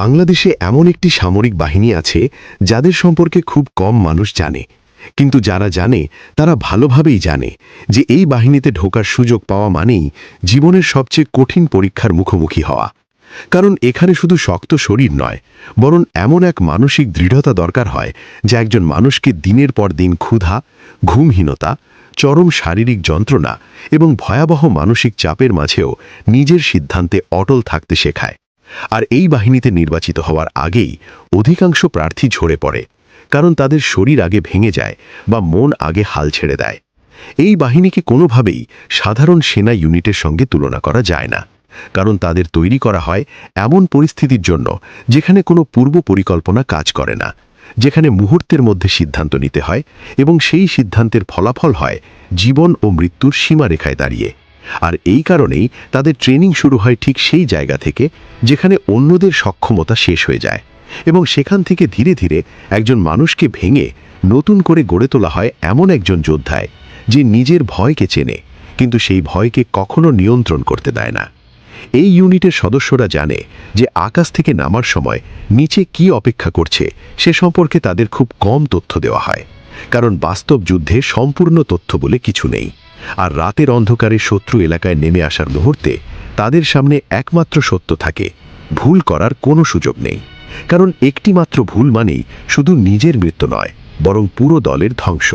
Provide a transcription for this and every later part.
বাংলাদেশে এমন একটি সামরিক বাহিনী আছে যাদের সম্পর্কে খুব কম মানুষ জানে। কিন্তু যারা জানে, তারা ভালোভাবেই জানে যে এই বাহিনীতে ঢোকার সুযোগ পাওয়া মানেই জীবনের সবচেয়ে কঠিন পরীক্ষার মুখোমুখি হওয়া। কারণ এখানে শুধু শক্ত শরীর নয়, বরং এমন এক মানসিক দৃঢ়তা দরকার হয় যা একজন মানুষকে দিনের পর দিন ক্ষুধা, ঘুমহীনতা, চরম শারীরিক যন্ত্রণা এবং ভয়াবহ মানসিক চাপের মাঝেও নিজের সিদ্ধান্তে অটল থাকতে শেখায়। আর এই বাহিনীতে নির্বাচিত হওয়ার আগেই অধিকাংশ প্রার্থী ঝরে পড়ে, কারণ তাদের শরীর আগে ভেঙে যায় বা মন আগে হাল ছেড়ে দেয়। এই বাহিনীকে কোনোভাবেই সাধারণ সেনা ইউনিটের সঙ্গে তুলনা করা যায় না, কারণ তাদের তৈরি করা হয় এমন পরিস্থিতির জন্য যেখানে কোনো পূর্ব পরিকল্পনা কাজ করে না, যেখানে মুহূর্তের মধ্যে সিদ্ধান্ত নিতে হয় এবং সেই সিদ্ধান্তের ফলাফল হয় জীবন ও মৃত্যুর সীমারেখায় দাঁড়িয়ে। আর এই কারণেই তাদের ট্রেনিং শুরু হয় ঠিক সেই জায়গা থেকে যেখানে অন্যদের সক্ষমতা শেষ হয়ে যায় এবং সেখান থেকে ধীরে ধীরে একজন মানুষকে ভেঙে নতুন করে গড়ে তোলা হয় এমন একজন যোদ্ধায় যে নিজের ভয়কে চেনে, কিন্তু সেই ভয়কে কখনো নিয়ন্ত্রণ করতে দেয় না। এই ইউনিটের সদস্যরা জানে যে আকাশ থেকে নামার সময় নিচে কি অপেক্ষা করছে সে সম্পর্কে তাদের খুব কম তথ্য দেওয়া হয়, কারণ বাস্তব যুদ্ধে সম্পূর্ণ তথ্য বলে কিছু নেই। আর রাতের অন্ধকারে শত্রু এলাকায় নেমে আসার মুহূর্তে তাদের সামনে একমাত্র সত্য থাকে, ভুল করার কোনো সুযোগ নেই। কারণ একটি মাত্র ভুল মানেই শুধু নিজের মৃত্যু নয়, বরং পুরো দলের ধ্বংস।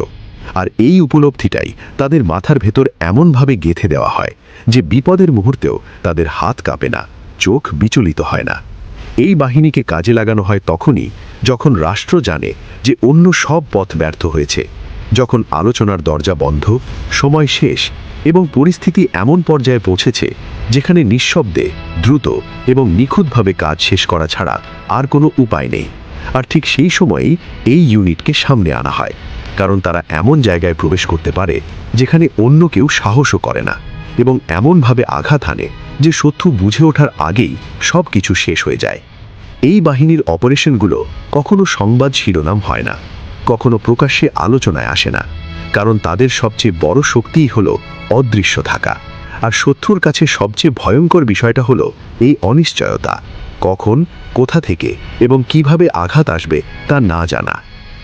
আর এই উপলব্ধিটাই তাদের মাথার ভেতর এমনভাবে গেথে দেওয়া হয় যে বিপদের মুহূর্তেও তাদের হাত কাঁপে না, চোখ বিচলিত হয় না। এই বাহিনীকে কাজে লাগানো হয় তখনই যখন রাষ্ট্র জানে যে অন্য সব পথ ব্যর্থ হয়েছে। যখন আলোচনার দরজা বন্ধ, সময় শেষ এবং পরিস্থিতি এমন পর্যায়ে পৌঁছেছে যেখানে নিঃশব্দে, দ্রুত এবং নিখুঁতভাবে কাজ শেষ করা ছাড়া আর কোনো উপায় নেই। আর ঠিক সেই সময়েই এই ইউনিটকে সামনে আনা হয়, কারণ তারা এমন জায়গায় প্রবেশ করতে পারে যেখানে অন্য কেউ সাহসও করে না এবং এমনভাবে আঘাত হানে যে শত্রু বুঝে ওঠার আগেই সব কিছু শেষ হয়ে যায়। এই বাহিনীর অপারেশনগুলো কখনো সংবাদ শিরোনাম হয় না। কখনো প্রকাশ্যে আলোচনায় আসে না, কারণ তাদের সবচেয়ে বড় শক্তিই হলো অদৃশ্য থাকা। আর শত্রুর কাছে সবচেয়ে ভয়ঙ্কর বিষয়টা হলো এই অনিশ্চয়তা, কখন, কোথা থেকে এবং কীভাবে আঘাত আসবে তা না জানা।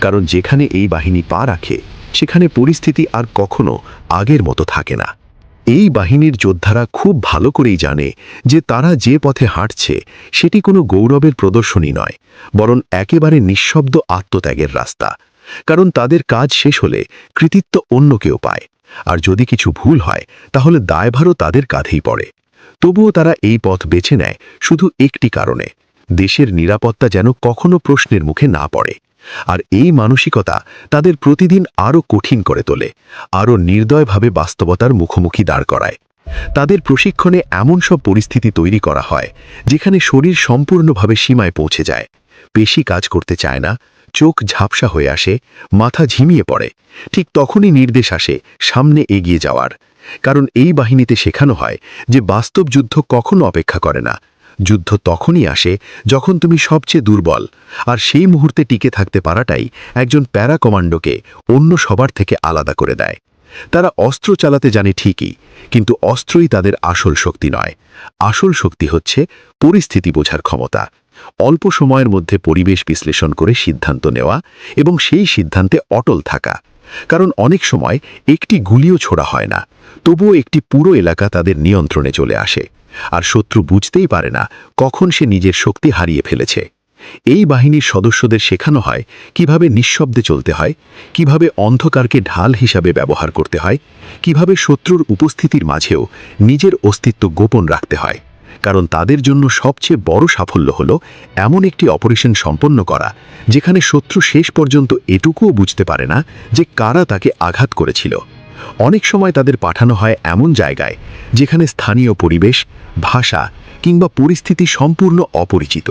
কারণ যেখানে এই বাহিনী পা রাখে, সেখানে পরিস্থিতি আর কখনো আগের মতো থাকে না। এই বাহিনীর যোদ্ধারা খুব ভালো করেই জানে যে তারা যে পথে হাঁটছে, সেটি কোনো গৌরবের প্রদর্শনী নয়, বরং একেবারে নিঃশব্দ আত্মত্যাগের রাস্তা। কারণ তাদের কাজ শেষ হলে কৃতিত্ব অন্য কেউ পায়, আর যদি কিছু ভুল হয়, তাহলে দায়ভারও তাদের কাঁধেই পড়ে। তবুও তারা এই পথ বেছে নেয় শুধু একটি কারণে, দেশের নিরাপত্তা যেন কখনো প্রশ্নের মুখে না পড়ে। আর এই মানসিকতা তাদের প্রতিদিন আরও কঠিন করে তোলে আরও নির্দয়ভাবে বাস্তবতার মুখোমুখি দাঁড় করায়। তাদের প্রশিক্ষণে এমন সব পরিস্থিতি তৈরি করা হয়, যেখানে শরীর সম্পূর্ণভাবে সীমায় পৌঁছে যায়। পেশি কাজ করতে চায় না, চোখ ঝাপসা হয়ে আসে, মাথা ঝিমিয়ে পড়ে। ঠিক তখনই নির্দেশ আসে, সামনে এগিয়ে যাওয়ার। কারণ এই বাহিনীতে শেখানো হয় যে বাস্তব যুদ্ধ কখনো অপেক্ষা করে না। যুদ্ধ তখনই আসে যখন তুমি সবচেয়ে দুর্বল। আর সেই মুহূর্তে টিকে থাকতে পারাটাই একজন প্যারা কমান্ডোকে অন্য সবার থেকে আলাদা করে দেয়। তারা অস্ত্র চালাতে জানে ঠিকই, কিন্তু অস্ত্রই তাদের আসল শক্তি নয়। আসল শক্তি হচ্ছে পরিস্থিতি বোঝার ক্ষমতা। অল্প সময়ের মধ্যে পরিবেশ বিশ্লেষণ করে সিদ্ধান্ত নেওয়া এবং সেই সিদ্ধান্তে অটল থাকা। কারণ অনেক সময় একটি গুলিও ছোড়া হয় না, তবুও একটি পুরো এলাকা তাদের নিয়ন্ত্রণে চলে আসে। আর শত্রু বুঝতেই পারে না কখন সে নিজের শক্তি হারিয়ে ফেলেছে। এই বাহিনীর সদস্যদের শেখানো হয় কীভাবে নিঃশব্দে চলতে হয়, কীভাবে অন্ধকারকে ঢাল হিসাবে ব্যবহার করতে হয়, কীভাবে শত্রুর উপস্থিতির মাঝেও নিজের অস্তিত্ব গোপন রাখতে হয়। কারণ তাদের জন্য সবচেয়ে বড় সাফল্য হল এমন একটি অপারেশন সম্পন্ন করা, যেখানে শত্রু শেষ পর্যন্ত এটুকুও বুঝতে পারে না যে কারা তাকে আঘাত করেছিল। অনেক সময় তাদের পাঠানো হয় এমন জায়গায়, যেখানে স্থানীয় পরিবেশ, ভাষা কিংবা পরিস্থিতি সম্পূর্ণ অপরিচিত।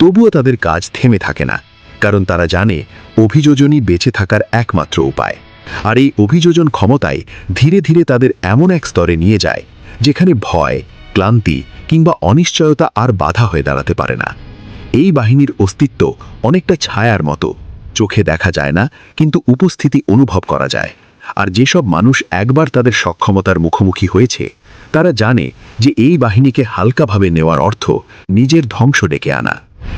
তবুও তাদের কাজ থেমে থাকে না, কারণ তারা জানে অভিযোজনই বেঁচে থাকার একমাত্র উপায়। আর এই অভিযোজন ক্ষমতায় ধীরে ধীরে তাদের এমন এক স্তরে নিয়ে যায়, যেখানে ভয়, ক্লান্তি কিংবা অনিশ্চয়তা আর বাধা হয়ে দাঁড়াতে পারে না। এই বাহিনীর অস্তিত্ব অনেকটা ছায়ার মতো, চোখে দেখা যায় না, কিন্তু উপস্থিতি অনুভব করা যায়। আর যেসব মানুষ একবার তাদের সক্ষমতার মুখোমুখি হয়েছে, তারা জানে যে এই বাহিনীকে হালকাভাবে নেওয়ার অর্থ নিজের ধ্বংস ডেকে আনা।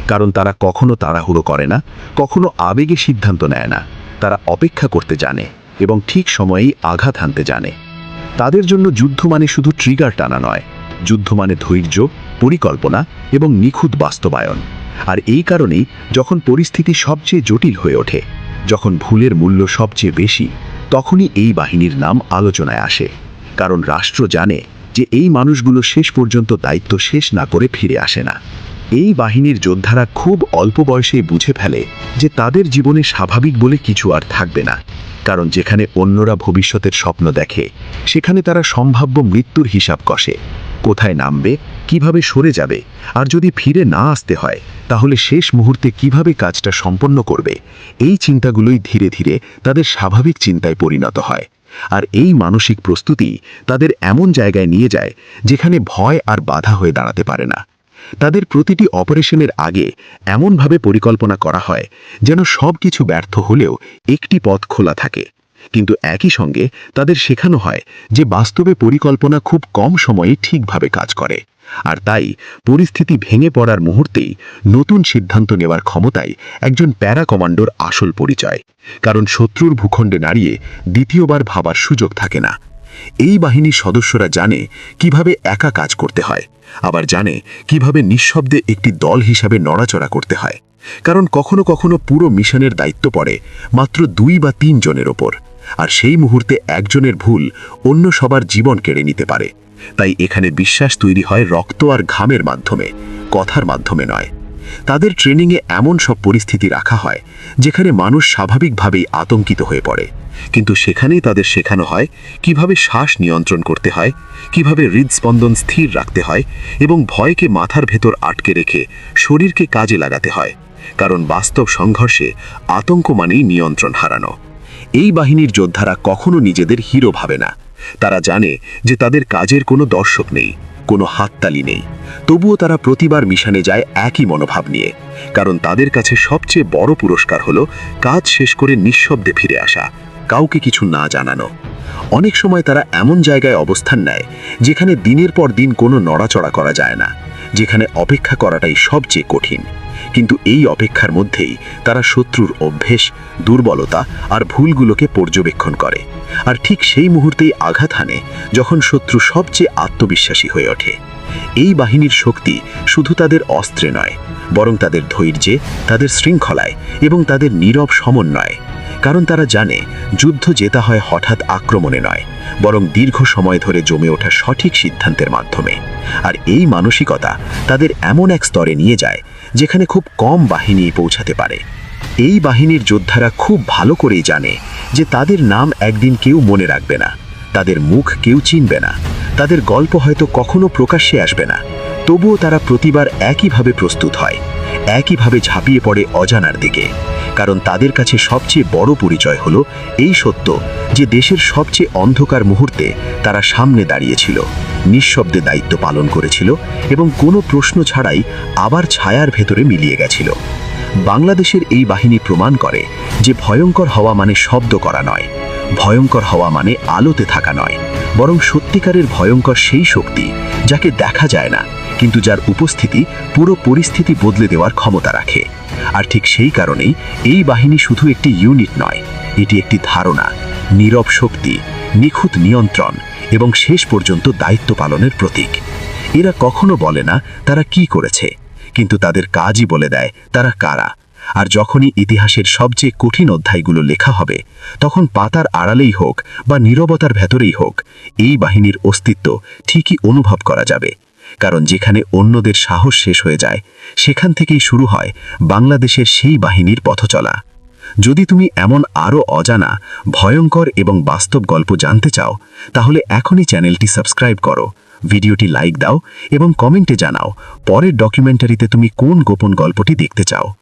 কারণ তারা কখনো তাড়াহুড়ো করে না, কখনো আবেগে সিদ্ধান্ত নেয় না। তারা অপেক্ষা করতে জানে এবং ঠিক সময়েই আঘাত হানতে জানে। তাদের জন্য যুদ্ধ মানে শুধু ট্রিগার টানা নয়, যুদ্ধ মানে ধৈর্য, পরিকল্পনা এবং নিখুঁত বাস্তবায়ন। আর এই কারণেই যখন পরিস্থিতি সবচেয়ে জটিল হয়ে ওঠে, যখন ভুলের মূল্য সবচেয়ে বেশি তখনই এই বাহিনীর নাম আলোচনায় আসে, কারণ রাষ্ট্র জানে যে এই মানুষগুলো শেষ পর্যন্ত দায়িত্ব শেষ না করে ফিরে আসে না। এই বাহিনীর যোদ্ধারা খুব অল্প বয়সেই বুঝে ফেলে যে তাদের জীবনে স্বাভাবিক বলে কিছু আর থাকবে না, কারণ যেখানে অন্যরা ভবিষ্যতের স্বপ্ন দেখে, সেখানে তারা সম্ভাব্য মৃত্যুর হিসাব কষে, কোথায় নামবে কীভাবে সরে যাবে? আর যদি ফিরে না আসতে হয়, তাহলে শেষ মুহূর্তে কীভাবে কাজটা সম্পন্ন করবে? এই চিন্তাগুলোই ধীরে ধীরে তাদের স্বাভাবিক চিন্তায় পরিণত হয়। আর এই মানসিক প্রস্তুতি তাদের এমন জায়গায় নিয়ে যায়, যেখানে ভয় আর বাধা হয়ে দাঁড়াতে পারে না। তাদের প্রতিটি অপারেশনের আগে এমনভাবে পরিকল্পনা করা হয়, যেন সব কিছু ব্যর্থ হলেও একটি পথ খোলা থাকে। কিন্তু একই সঙ্গে তাদের শেখানো হয় যে বাস্তবে পরিকল্পনা খুব কম সময়ে ঠিকভাবে কাজ করে। আর তাই পরিস্থিতি ভেঙে পড়ার মুহূর্তেই নতুন সিদ্ধান্ত নেওয়ার ক্ষমতায় একজন প্যারা কমান্ডোর আসল পরিচয়। কারণ শত্রুর ভূখণ্ডে দাঁড়িয়ে দ্বিতীয়বার ভাবার সুযোগ থাকে না। এই বাহিনীর সদস্যরা জানে কীভাবে একা কাজ করতে হয়, আবার জানে কীভাবে নিঃশব্দে একটি দল হিসাবে নড়াচড়া করতে হয়। কারণ কখনো কখনো পুরো মিশনের দায়িত্ব পড়ে মাত্র দুই বা তিন জনের ওপর। আর সেই মুহূর্তে একজনের ভুল অন্য সবার জীবন কেড়ে নিতে পারে। তাই এখানে বিশ্বাস তৈরি হয় রক্ত আর ঘামের মাধ্যমে, কথার মাধ্যমে নয়। তাদের ট্রেনিংয়ে এমন সব পরিস্থিতি রাখা হয়, যেখানে মানুষ স্বাভাবিকভাবেই আতঙ্কিত হয়ে পড়ে। কিন্তু সেখানেই তাদের শেখানো হয় কীভাবে শ্বাস নিয়ন্ত্রণ করতে হয়, কীভাবে হৃদস্পন্দন স্থির রাখতে হয় এবং ভয়কে মাথার ভেতর আটকে রেখে শরীরকে কাজে লাগাতে হয়। কারণ বাস্তব সংঘর্ষে আতঙ্ক মানেই নিয়ন্ত্রণ হারানো। এই বাহিনীর যোদ্ধারা কখনো নিজেদের হিরো ভাবে না। তারা জানে যে তাদের কাজের কোনো দর্শক নেই, কোনো হাততালি নেই। তবুও তারা প্রতিবার মিশনে যায় একই মনোভাব নিয়ে। কারণ তাদের কাছে সবচেয়ে বড় পুরস্কার হলো কাজ শেষ করে নিঃশব্দে ফিরে আসা, কাউকে কিছু না জানানো। অনেক সময় তারা এমন জায়গায় অবস্থান নেয়, যেখানে দিনের পর দিন কোনো নড়াচড়া করা যায় না, যেখানে অপেক্ষা করাটাই সবচেয়ে কঠিন। কিন্তু এই অপেক্ষার মধ্যেই তারা শত্রুর অভ্যেস, দুর্বলতা আর ভুলগুলোকে পর্যবেক্ষণ করে। আর ঠিক সেই মুহূর্তেই আঘাত হানে যখন শত্রু সবচেয়ে আত্মবিশ্বাসী হয়ে ওঠে। এই বাহিনীর শক্তি শুধু তাদের অস্ত্রে নয়, বরং তাদের ধৈর্যে, তাদের শৃঙ্খলায় এবং তাদের নীরব সমন্বয়। কারণ তারা জানে, যুদ্ধ জেতা হয় হঠাৎ আক্রমণে নয়, বরং দীর্ঘ সময় ধরে জমে ওঠা সঠিক সিদ্ধান্তের মাধ্যমে। আর এই মানসিকতা তাদের এমন এক স্তরে নিয়ে যায় যেখানে খুব কম বাহিনী পৌঁছাতে পারে। এই বাহিনীর যোদ্ধারা খুব ভালো করেই জানে যে তাদের নাম একদিন কেউ মনে রাখবে না, তাদের মুখ কেউ চিনবে না, তাদের গল্প হয়তো কখনো প্রকাশ্যে আসবে না, তবুও তারা প্রতিবার একইভাবে প্রস্তুত হয়, একইভাবে ঝাঁপিয়ে পড়ে অজানার দিকে, কারণ তাদের কাছে সবচেয়ে বড় পরিচয় হলো এই সত্য যে দেশের সবচেয়ে অন্ধকার মুহূর্তে তারা সামনে দাঁড়িয়েছিল। নিঃশব্দে দায়িত্ব পালন করেছিল এবং কোনো প্রশ্ন ছাড়াই আবার ছায়ার ভেতরে মিলিয়ে গেছিল। বাংলাদেশের এই বাহিনী প্রমাণ করে যে ভয়ঙ্কর হওয়া মানে শব্দ করা নয়, ভয়ঙ্কর হওয়া মানে আলোতে থাকা নয়, বরং সত্যিকারের ভয়ঙ্কর সেই শক্তি যাকে দেখা যায় না, কিন্তু যার উপস্থিতি পুরো পরিস্থিতি বদলে দেওয়ার ক্ষমতা রাখে। আর ঠিক সেই কারণেই এই বাহিনী শুধু একটি ইউনিট নয়, এটি একটি ধারণা, নীরব শক্তি নিখুঁত নিয়ন্ত্রণ এবং শেষ পর্যন্ত দায়িত্ব পালনের প্রতীক। এরা কখনো বলে না তারা কি করেছে, কিন্তু তাদের কাজই বলে দেয় তারা কারা। আর যখনই ইতিহাসের সবচেয়ে কঠিন অধ্যায়গুলো লেখা হবে, তখন পাতার আড়ালেই হোক বা নীরবতার ভেতরেই হোক, এই বাহিনীর অস্তিত্ব ঠিকই অনুভব করা যাবে। কারণ যেখানে অন্যদের সাহস শেষ হয়ে যায়, সেখান থেকেই শুরু হয় বাংলাদেশের সেই বাহিনীর পথচলা। যদি তুমি এমন আরও অজানা, ভয়ঙ্কর এবং বাস্তব গল্প জানতে চাও, তাহলে এখনই চ্যানেলটি সাবস্ক্রাইব করো, ভিডিওটি লাইক দাও এবং কমেন্টে জানাও, পরের ডকুমেন্টারিতে তুমি কোন গোপন গল্পটি দেখতে চাও।